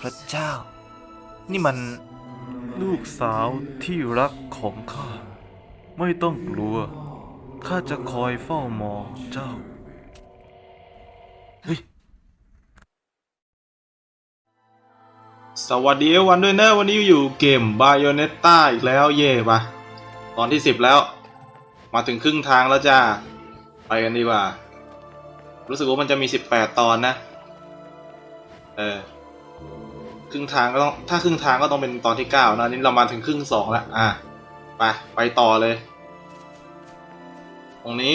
พระเจ้า นี่มันลูกสาวที่รักของข้า ไม่ต้องกลัว ข้าจะคอยเฝ้ามองเจ้าเฮ้ยสวัสดีวันด้วยเนอะวันนี้อยู่เกม Bayonetta อีกแล้วเย่ปะตอนที่ 10 แล้ว มาถึงครึ่งทางแล้วจ้า ไปกันดีกว่า รู้สึกว่ามันจะมี 18 ตอนนะ เออ ครึ่งทางก็ต้องถ้าครึ่งทางก็ต้องเป็นตอนที่9นะนี่เรามาถึงครึ่ง2แล้วอะไปไปต่อเลย ตรงนี้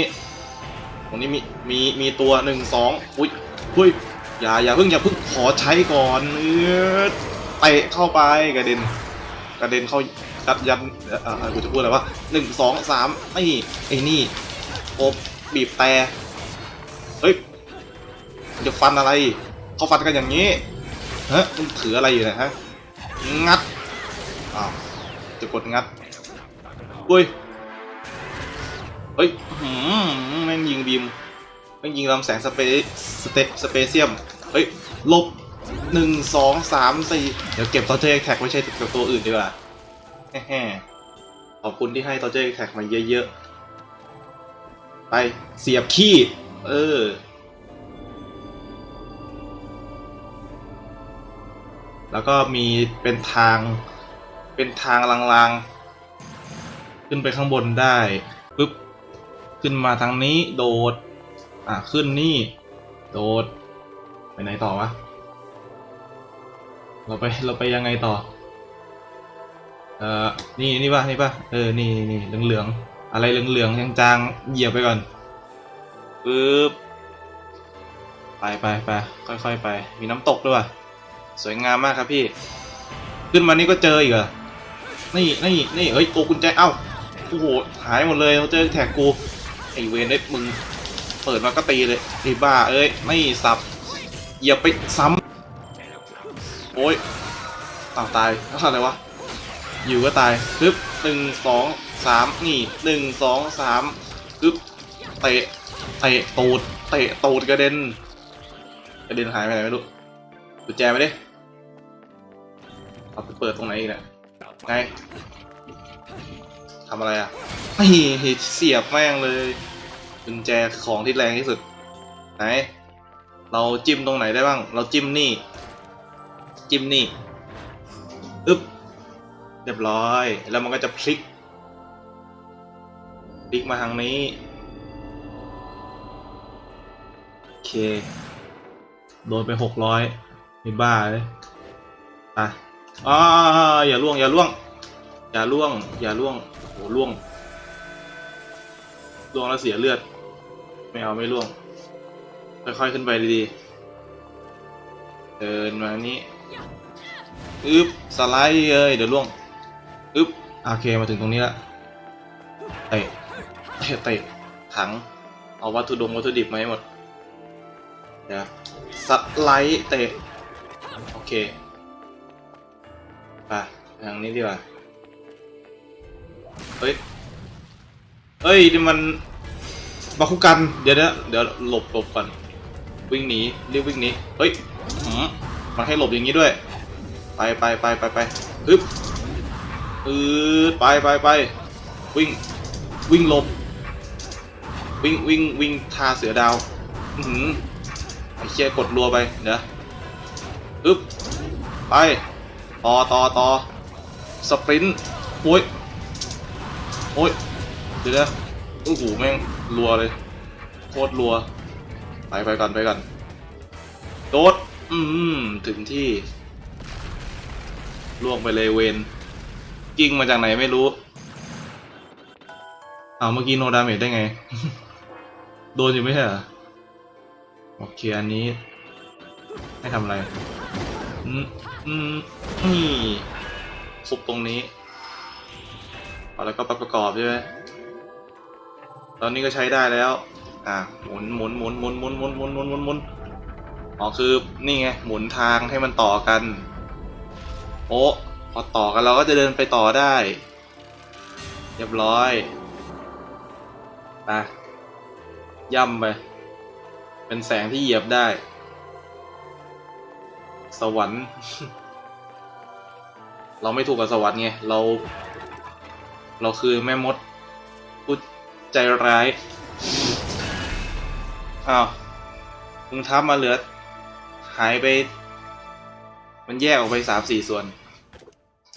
ตรงนี้มีมีมีตัวหนึ่งสองอุ้ยอุ้ยอย่าอย่าเพิ่งอย่าเพิ่งขอใช้ก่อนเออเตะเข้าไปกระเด็นกระเด็นเข้ายัดยัดเอ่ออ่อกูจะพูดอะไรวะหนึ่งสองสามไอ้ไอ้นี่โอบบีบแต่เฮ้ยจะฟันอะไร เขาฟันกันอย่างนี้ ฮะมึงถืออะไรอยู่เนะฮะ งัด อ้าว จะกดงัด อุ้ย เฮ้ยหืมแม่งยิงบีมแม่งยิงลำแสงสเปสเตสเปเซียม เฮ้ย ลบหนึ่งสองสามสี่เดี๋ยวเก็บตอเจอแท็กไว้ใช้กับตัวอื่นดีกว่าแฮ่ขอบคุณที่ให้ตอเจอแท็กมาเยอะๆ ไป เสียบขี้ เออ แล้วก็มีเป็นทางเป็นทางลางๆ ขึ้นไปข้างบนได้ปึ๊บขึ้นมาทางนี้โดด อะขึ้นนี่ โดด ไปไหนต่อวะ เราไปเราไปยังไงต่อ เอ่อ นี่นี่ป่ะนี่ป่ะ เออ นี่นี่เหลืองๆ อะไรเหลืองๆจางๆ เหยียบไปก่อนปึ๊บไปไปไปค่อยๆไป มีน้ำตกด้วยว่ะ สวยงามมากครับพี่ ขึ้นมานี่ก็เจออีกเหรอนี่นี่นี่เฮ้ยโกกุญแจเอ้าโอ้โหหายหมดเลยเขาเจอแท็กกูไอเวนไอ้มึงเปิดมาก็ตีเลยไอบ้าเอ้ยไม่สับเหยียบไปซ้ำโอ้ยอ้าวตายอะไรวะอยู่ก็ตายปึ๊บหนึ่งสองสามนี่หนึ่งสองสามปึ๊บเตะเตะตูดเตะตูดกระเด็นกระเด็นหายไปไหนไม่รู้กุญแจไปดิ เอาไปเปิดตรงไหนอีกเนี่ยไงทำอะไรอะไม่เสียบแม่งเลยกุญแจคือของที่แรงที่สุด ไหน เราจิ้มตรงไหนได้บ้าง เราจิ้มนี่ จิ้มนี่อึ๊บเรียบร้อย แล้วมันก็จะพลิก พลิกมาทางนี้โอเค โดนไปหกร้อยไม่บ้าเลยอะ อ่าอย่าล่วง อย่าล่วง อย่าล่วง อย่าล่วงโหล่วง ล่วงแล้วเสียเลือด ไม่เอาไม่ล่วง ค่อยๆขึ้นไปดีๆ เดินมานี่อึ๊บสไลด์เอ้ยเดี๋ยวล่วงอึ๊บโอเคมาถึงตรงนี้ละเตะเตะเตะถัง เอาวัตถุดงวัตถุดิบมาให้หมดเดี๋ยวสไลด์เตะโอเค ไปทางนี้ดีกว่า เฮ้ย เฮ้ยนี่มันบาคุกัน เดี๋ยวนะเดี๋ยวหลบหลบก่อน วิ่งหนีรีบวิ่งหนี เฮ้ยหืมมันให้หลบอย่างนี้ด้วย ไปไปไปไปไปฮึบอือไปไปไปวิ่ง วิ่งหลบ วิ่งวิ่งวิ่งทาเสือดาว อือหือไอ้เชี่ยกดรัวไป เดี๋ยวฮึบไป ต่อต่อต่อสปรินต์โอ้ยโอ้ยเดี๋ยวนะโอ้โหแม่งรัวเลยโคตรรัวไปไปก่อนไปก่อนโดดอืมถึงที่ล่วงไปเลยเวนกิ้งมาจากไหนไม่รู้เอาเมื่อกี้โนดาเมจได้ไง โดนอยู่ไม่ใช่เหรอโอเคอันนี้ ให้ทำอะไรอืม อืมนี่ซุปตรงนี้แล้วก็ประกอบใช่ไหมตอนนี้ก็ใช้ได้แล้ว อะหมุนหมุนหมุนหมุนหมุนหมุนหมุนหมุนหมุนหมุนอ๋อคือนี่ไงหมุนทางให้มันต่อกัน โอ้พอต่อกันเราก็จะเดินไปต่อได้ เรียบร้อยไปย่ำไป เป็นแสงที่เหยียบได้ สวรรค์ เราไม่ถูกกับสวรรค์ไงเรา เราคือแม่มดพูดใจร้ายอ้าวมึงทับมาเหลือ หายไป มันแยกออกไปสามสี่ส่วน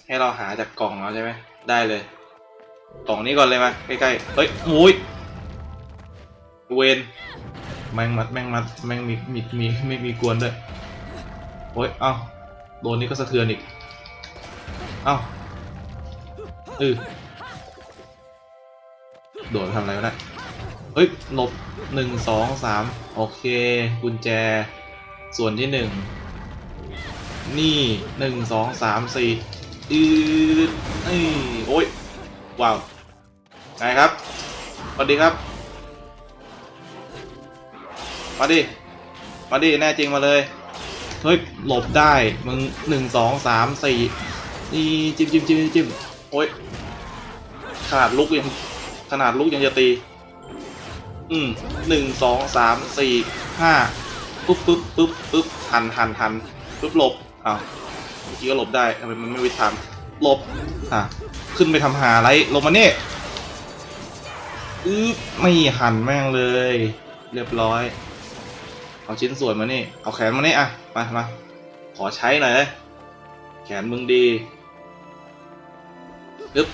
ให้เราหาจากกล่องเอาใช่ไหมได้เลย กล่องนี้ก่อนเลยมาใกล้ๆ เฮ้ยโอ้ยเวนแมงมัดแมงมัดแมงมีมีมีไม่มีกวนด้วย โอ้ย เอ้า โดนนี่ก็สะเทือนอีก เอ้าเออโดดทำอะไรก็ได้เฮ้ยหลบหนึ่งสองสามโอเค กุญแจ ส่วนที่หนึ่ง นี่หนึ่งสองสามสี่อืดนี่โอ้ย ว้าว ไงครับสวัสดีครับมาดิ มาดิ แน่จริงมาเลย เฮ้ยหลบได้มึงหนึ่งสองสามสี่นี่จิ้มจิ้มจิ้มจิ้มโอ้ยขนาดลุกยังขนาดลุกยังจะตี อืมหนึ่งสองสามสี่ห้าปุ๊บปุ๊บปุ๊บปุ๊บหันหันหันปุ๊บหลบอ้าวเมื่อกี้ก็หลบได้ทำไมมันไม่วิทามหลบอะขึ้นไปทำหาไรลงมาเนี่ยอึ๊บไม่หันแม่งเลย เรียบร้อย เอาชิ้นส่วนมานี่ เอาแขนมานี่อะ มามาขอใช้หน่อยเลยแขนมึงดีอึ๊บ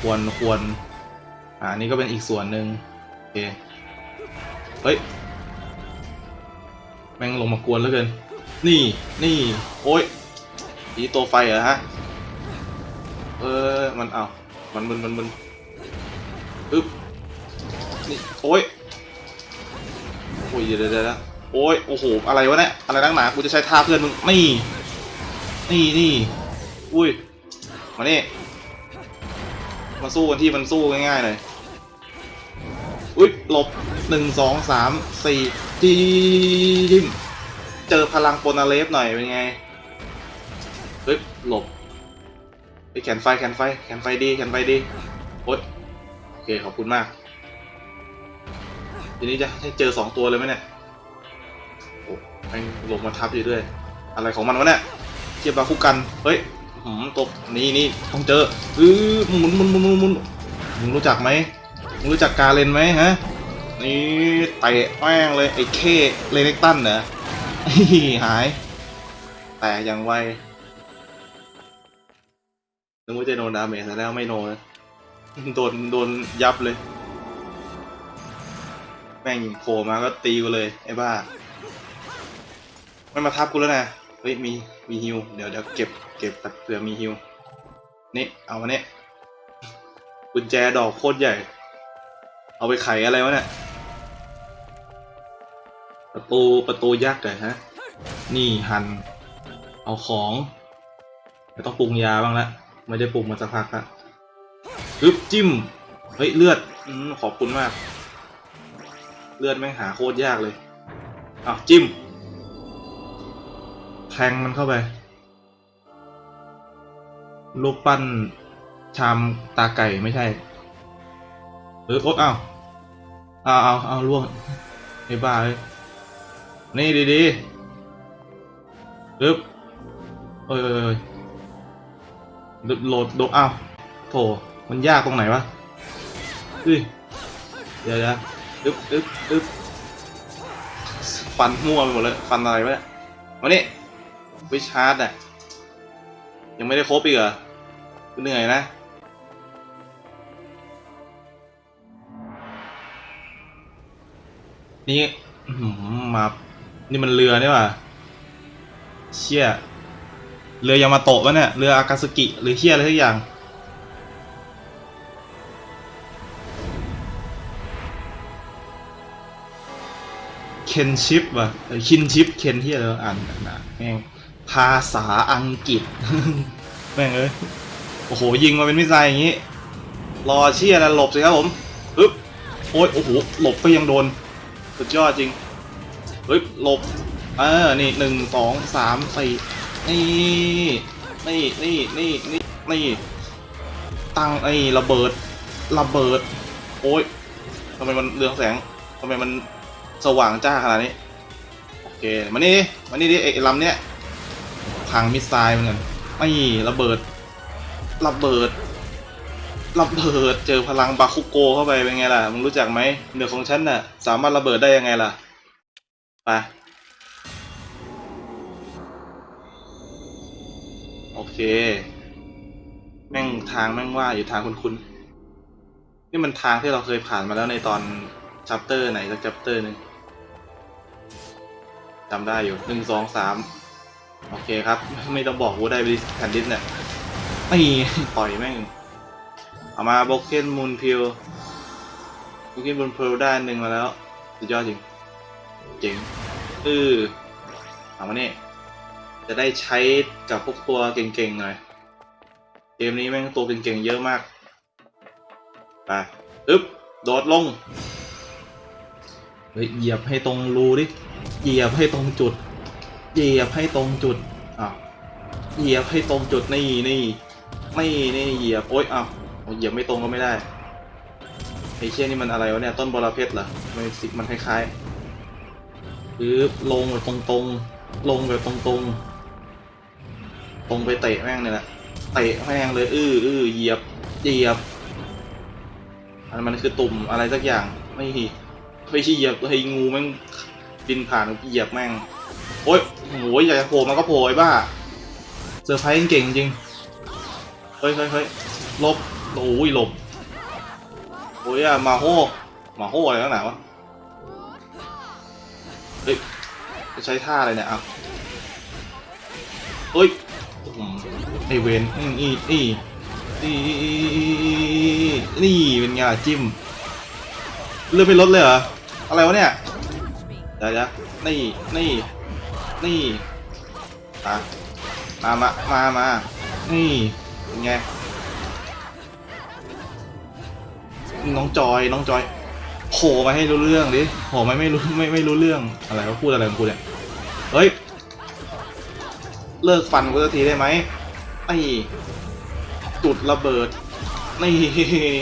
ควรควรอ่านี่ก็เป็นอีกส่วนหนึ่งโอเค เฮ้ย แม่งลงมากวนแล้วเกิน นี่ นี่ โอ้ยนี่ตัวไฟเหรอฮะ เออ มันเอามันมึนมันมึนอึ๊บ นี่ โอ้ย โอ้ยเยวเดี๋ยวเดี๋ยว โอ้ยโอ้โหอะไรวะเนี่ยอะไรนักหนากูจะใช้ท่าเพื่อนมึงนี่นี่นี่อุ้ยมาเนี่มาสู้กันที่มันสู้ง่ายๆหน่อยอุ้ยหลบหนึ่งสองสามสี่จีมเจอพลังโปนาเลฟหน่อยเป็นไงเฮ้ยหลบไปแขนไฟแขนไฟแขนไฟดีแขนไฟดีโอ๊ยโอเคขอบคุณมากทีนี้จะให้เจอสองตัวเลยไหมเนี่ย แม่งลบมาทับอยู่ด้วย อะไรของมันวะเนี่ยเทียบบาคุกัน เฮ้ยหืมตบนี่นี่ต้องเจออือหมุนหมุนหมุนหมุนหมุนมึงรู้จักไหมมึงรู้จักกาเลนไหมฮะ นี่เตะแม่งเลยไอ้เคเลเล็กตันเหรอหาย แต่ยังไวนึกว่าจะโดนดาเมจแล้วไม่โดนโดนโดนยับเลย แม่งโผล่มาก็ตีกูเลย ไอ้บ้า มันมาทับกูแล้วนะ เฮ้ยมีมีฮิว เดี๋ยวเดี๋ยวเก็บเก็บเผื่อมีฮิว นี่เอามาเนี่ยกุญแจดอกโคตรใหญ่ เอาไปไขอะไรวะเนี่ย ประตูประตูยักษ์เหรอฮะ นี่หัน เอาของต้องปรุงยาบ้างละ ไม่ได้ปรุงมาสักพักละฮึบจิ้ม เฮ้ยเลือดอขอบคุณมาก เลือดแม่งหาโคตรยากเลยอ้าวจิ้ม งมันเข้าไป รูปปั้นชามตาไก่ไม่ใช่เออโอ๊ตเอาเอาเอาเอาล่วงไอ้บ้าเลยนี่ดีดีปึ๊บเอ้ยเอ้ยโหลดโดอ้าวโถมันยากตรงไหนวะเฮ้ยเดี๋ยวเดี๋ยวอึ๊บอึ๊บอึ๊บฟันมั่วไปหมดเลย ฟันอะไรวะเนี่ยมานี่ วิชาร์ดอะ ยังไม่ได้ครบอีกเหรอเหนื่อยนะ นี่มานี่มันเรือนี่ว่าเชี่ยเรือยามาโตะวะเนี่ย เรืออากาสกิ หรือเชี่ยอะไรทุกอย่าง เคนชิปว่ะคินชิป เคนที่เราอ่านนะแม่ง ภาษาอังกฤษ แม่งเอ้ย โอ้โห ยิงมาเป็นมิสไซล์อย่างงี้ รอเชี่ยแล้วหลบสิครับผมปึ๊บโอ้ย โอ้โห หลบก็ยังโดน สุดยอดจริงเฮ้ย หลบ เออ นี่หนึ่งสองสามสี่นี่ นี่ นี่ นี่ นี่ นี่ ตั้งไอ้ระเบิด ระเบิด โอ้ยทำไมมันเรืองแสงทำไมมันสว่างจ้าขนาดนี้ โอเค มานี่มานี่ดิไอ้ลำเนี้ย พังมิสไซล์เหมือนกันไม่ระเบิด ระเบิด ระเบิด เจอพลังบาคุโกเข้าไปเป็นไงล่ะ มึงรู้จักไหมเหนือของฉันน่ะ สามารถระเบิดได้ยังไงล่ะ ไปโอเค แม่งทางแม่งว่าอยู่ทางคุณคุณนี่มันทางที่เราเคยผ่านมาแล้วในตอนชัปเตอร์ไหนสักชัปเตอร์หนึ่งจำได้อยู่หนึ่งสองสาม โอเคครับ ไม่ต้องบอกว่าได้บิสแผ่นดิสเนี่ยไม่ต่อยแม่ง เอามาโบเกนมูนพิลโบเกนมูนพิลได้อันหนึ่งมาแล้ว สุดยอดจริงเจ๋งเออเอามาเนี่ยจะได้ใช้กับพวกตัวเก่งๆหน่อย เกมนี้แม่งตัวเก่งๆเยอะมาก ไปอึ๊บ โดดลง เฮ้ย เหยียบให้ตรงรูดิ เหยียบให้ตรงจุด เหยียบให้ตรงจุดอ้าวเหยียบให้ตรงจุดนี่นี่นี่นี่เหยียบโอ๊ยอ้าวเหยียบไม่ตรงก็ไม่ได้ไอ้เชี่ยนี่มันอะไรวะเนี่ยต้นบอระเพ็ดเหรอมันสิมันคล้ายๆคือลงแบบตรงๆลงแบบตรงๆตรงไปเตะแม่งเนี่ยแหละเตะแม่งเลยอื้ออื้อเหยียบเหยียบอันมันคือตุ่มอะไรสักอย่างไม่ไม่ใช่เหยียบไอ้งูแม่งบินผ่านเหยียบแม่งโอ๊ย โอ้ยอยากจะโผล่มันก็โผล่ไอ้บ้าเซอร์ไพรส์เก่งจริงเฮ้ยเฮ้ยเฮ้ยลบโอ้ยหลบโอ้ยอะมาโฮมาโฮอะไรตั้งหนาวะเฮ้ยจะใช้ท่าอะไรเนี่ยอะเฮ้ยไอเวนอืมอีอีอีอีอีอีนี่เป็นไงจิ้มเลือดไม่ลดเลยเหรออะไรวะเนี่ยเดี๋ยวนี่นี่ นี่อะมามามามานี่เป็นไง น้องจอย น้องจอยโผล่มาให้รู้เรื่องดิโผล่มาไม่รู้ไม่ไม่รู้เรื่อง อะไรวะพูดอะไรของกูเนี่ย เฮ้ย เลิกฟันกูสักทีได้ไหมไอ้จุดระเบิด นี่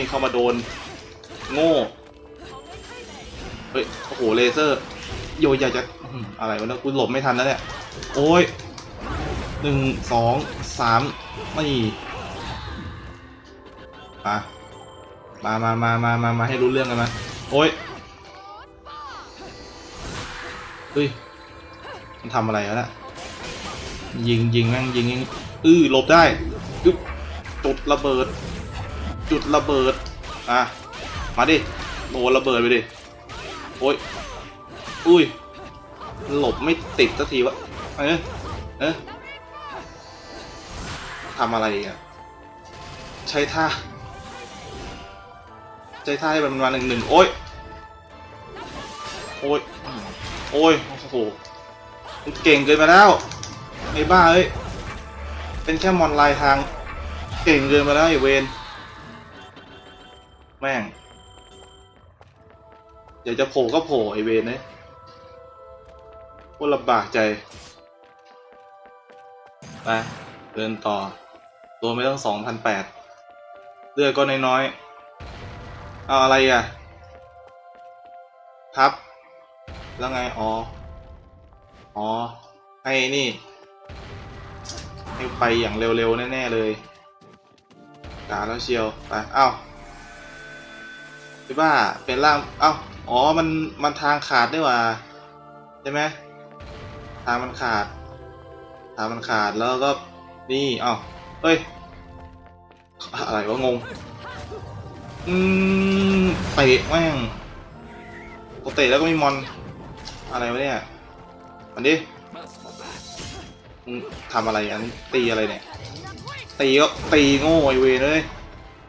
เข้ามาโดน โง่ เฮ้ย โอ้โห เลเซอร์ โยอยากจะ อะไรวะเนี่ยกูหลบไม่ทันแล้วเนี่ยโอ้ยหนึ่งสองสามไม่มามามามามามามาให้รู้เรื่องกันมาโอ้ยเฮ้ยมันทำอะไรวะเนี่ยยิงยิงแม่งยิงยิงอื้อหลบได้ยุบจุดระเบิด จุดระเบิดอะมาดิโดนระเบิดไปดิโอ้ยอุ้ย หลบไม่ติดสักทีวะ เอ๊ะเอ๊ะทำอะไรอะ ใช้ท่า ใช้ท่าให้มันมาหนึ่งหนึ่งโอ้ย โอ้ย โอ้ย โอ้โหมันเก่งเกินไปแล้วไอ้บ้าเอ้ย เป็นแค่มอนลายทาง เก่งเกินไปแล้วไอ้เวนแม่งอยากจะโผล่ก็โผล่ไอเวนเนี่ย โคตรลำบากใจ ไป เดินต่อ ตัวไม่ต้องสองพันแปดเลือดก็น้อยๆ เอาอะไรอะครับ แล้วไง อ๋อ อ๋อ ให้นี่ ให้ไปอย่างเร็วๆ แน่ ๆ เลยกาแล้วเชียว ไป เอ้าพี่บ้าเป็นร่าง เอ้า อ๋อ มัน มันทางขาดได้ว่ะใช่ไหมางมันขาด ทางมันขาดแล้วก็นี่เอ้าเฮ้ย อะไรวะงง อืมเตะแม่งปกเตะแล้วก็มีมอน อะไรวะเนี่ยมันดิทำอะไรอันตีอะไรเนี่ย ตีก็ตีโง่ไอเวเลย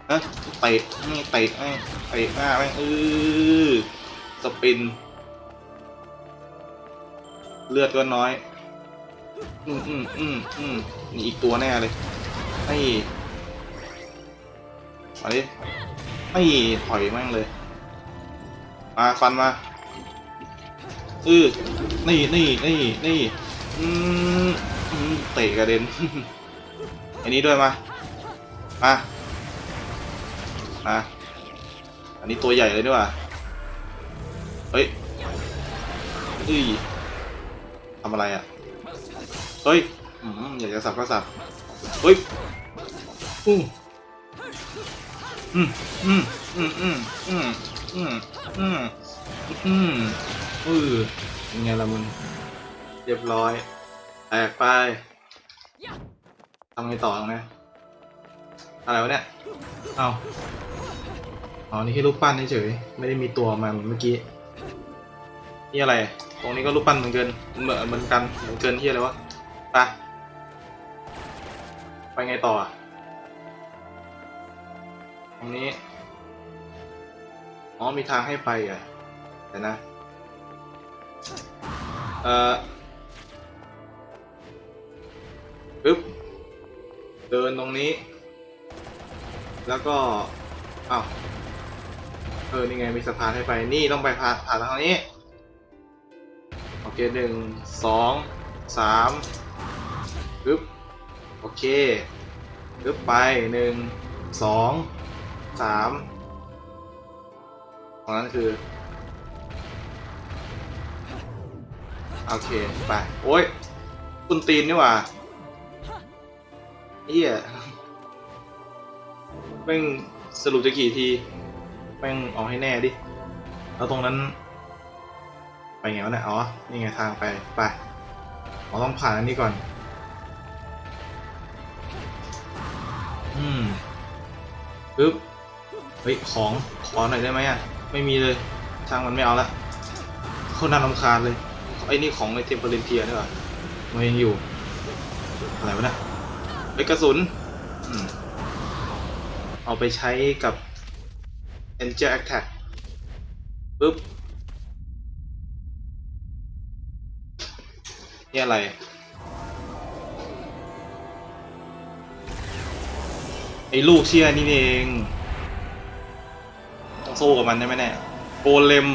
ฮะเตะนี่เตะแม่งเตะหน้าแม่งเออสปิน เลือดก็น้อย อืมอืมอืมอืมนี่อีกตัวแน่เลยไอ้มาดิไอ้ถอยแม่งเลย มาฟันมาอือนี่นี่นี่นี่อืมเตะกระเด็นอันนี้ด้วยมามาอะอันนี้ตัวใหญ่เลยด้วยว่ะเฮ้ยเฮ้ย ทำอะไรอะ เฮ้ยอืมอยากจะสับก็สับ เฮ้ยอู้อืมอืมอืมอืมอืมอืมอืมอืมอือยังไงล่ะมึง เรียบร้อยแตกไปทำไงต่อตรงนี้อะไรวะเนี่ย เอาอ๋อ นี่แค่รูปปั้นเฉยๆไม่ได้มีตัวมาเหมือนเมื่อกี้ นี่อะไร ตรงนี้ก็รูปปั้นเหมือนเกินเหมือนเหมือนกันเหมือนเกินที่อะไรวะไปไปไงต่อตรงนี้ อ๋อมีทางให้ไปอะเดี๋ยวนะ เอ่อปึ๊บ เดินตรงนี้ แล้วก็ อ้าว เออ นี่ไง มีสะพานให้ไป นี่ต้องไปผ่านผ่านทางนี้ คหนึ่งสองสามปึ๊บโอเคปึ๊บไปหนึ่งสองสามตรงนั้นคือ โอเค ไป โอ้ย คุณตีนนี่หว่าเฮียแม่งสรุปจะกี่ที แม่งเอาให้แน่ดิ แล้วตรงนั้น ไปไงวะเนี่ยอ๋อ นี่ไงทางไป ไปเราต้องผ่านอันนี้ก่อน อืมปึ๊บ เฮ้ย ของ ขอหน่อยได้ไหมอะ ไม่มีเลย ช่างมันไม่เอาละโคตรน่ารำคาญเลย ไอ้นี่ของไอเทมเปอร์เรนเทียนี่หว่ามันยังอยู่ อะไรวะเนี่ยไอกระสุนอเอาไปใช้กับ Angel Attack ปึ๊บ นี่อะไร ไอ้ลูกเชี่ยนี่เอง ต้องสู้กับมันใช่ไหมเนี่ยโกเลม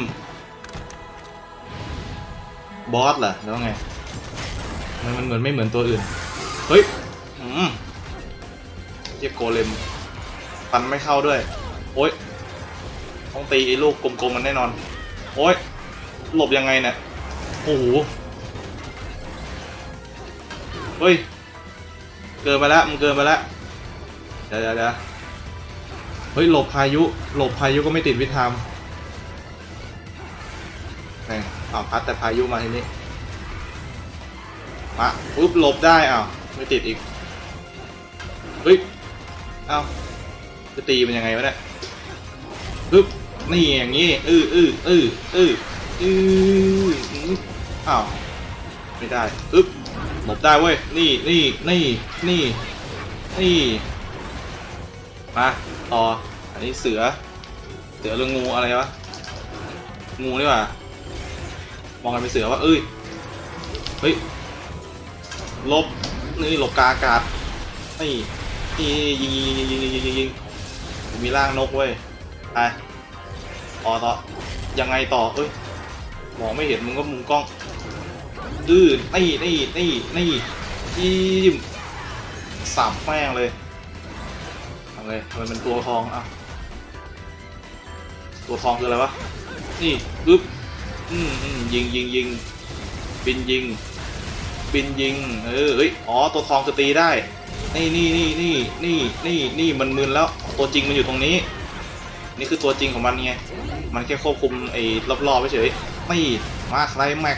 บอสเหรอแล้วไง มันมันเหมือนไม่เหมือนตัวอื่น เฮ้ยอืมเรียกโกเลมฟันไม่เข้าด้วย โอ๊ยต้องตีไอ้ลูกกลมๆมันแน่นอน โอ๊ยหลบยังไงเนี่ย โอ้โห เฮ้ย เกินไปแล้วมันเกินไปแล้วเดี๋ยวเดี๋ยวเดี๋ยวเฮ้ยหลบพายุ หลบพายุก็ไม่ติดวิธามแหม่อ้าวพัดแต่พายุมาทีนี้มาปุ๊บหลบได้อ้าวไม่ติดอีก เฮ้ยอ้าวจะตีมันยังไงวะเนี่ยปึ๊บนี่อย่างงี้อื้ออื้ออื้ออื้ออื้ออื้ออ้าวไม่ได้ปึ๊บ หลบได้เว้ย นี่นี่นี่นี่นี่มาต่อ อันนี้เสือ เสือหรืองูอะไรวะ งูนี่ว่ามองกันเป็นเสือว่าเอ้ย เฮ้ย ลบ นี่หลบกาอากาศ นี่นี่ยิงยิงยิงยิงยิงยิงยิงมีร่างนกเว้ยไปต่อต่อยังไงต่อ เอ้ย มองไม่เห็นมึงก็มุมกล้อง ดื้อนี่นี่นี่นี่ยิ้มสับแม่งเลยทำไงทำไมเป็นตัวทองอะตัวทองคืออะไรวะ นี่ปึ๊บอืมอืมยิงยิงยิงบินยิงบินยิง เออเฮ้ยอ๋อ ตัวทองคือตีได้ นี่นี่นี่นี่นี่นี่นี่มันมึนแล้ว ตัวจริงมันอยู่ตรงนี้ นี่คือตัวจริงของมันไง มันแค่ควบคุมไอ้รอบๆเฉยๆนี่มาใครแม็ก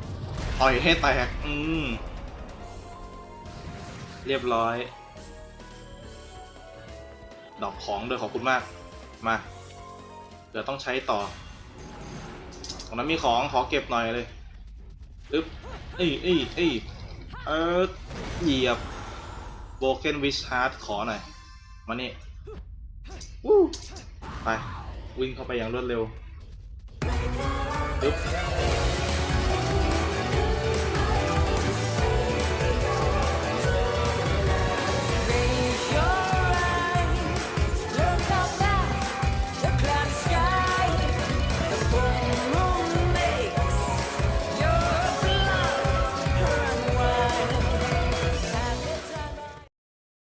ต่อยให้แตก อืม เรียบร้อย ดอกของด้วยขอบคุณมาก มา เดี๋ยวต้องใช้ต่อ ตรงนั้นมีของขอเก็บหน่อยเลยอึ๊บเอ้ยเอ้ยเอ้ยเออเหยียบโบเกนวิชฮาร์ดขอหน่อย มานี่วู้ไป วิ่งเข้าไปอย่างรวดเร็วอึ๊บ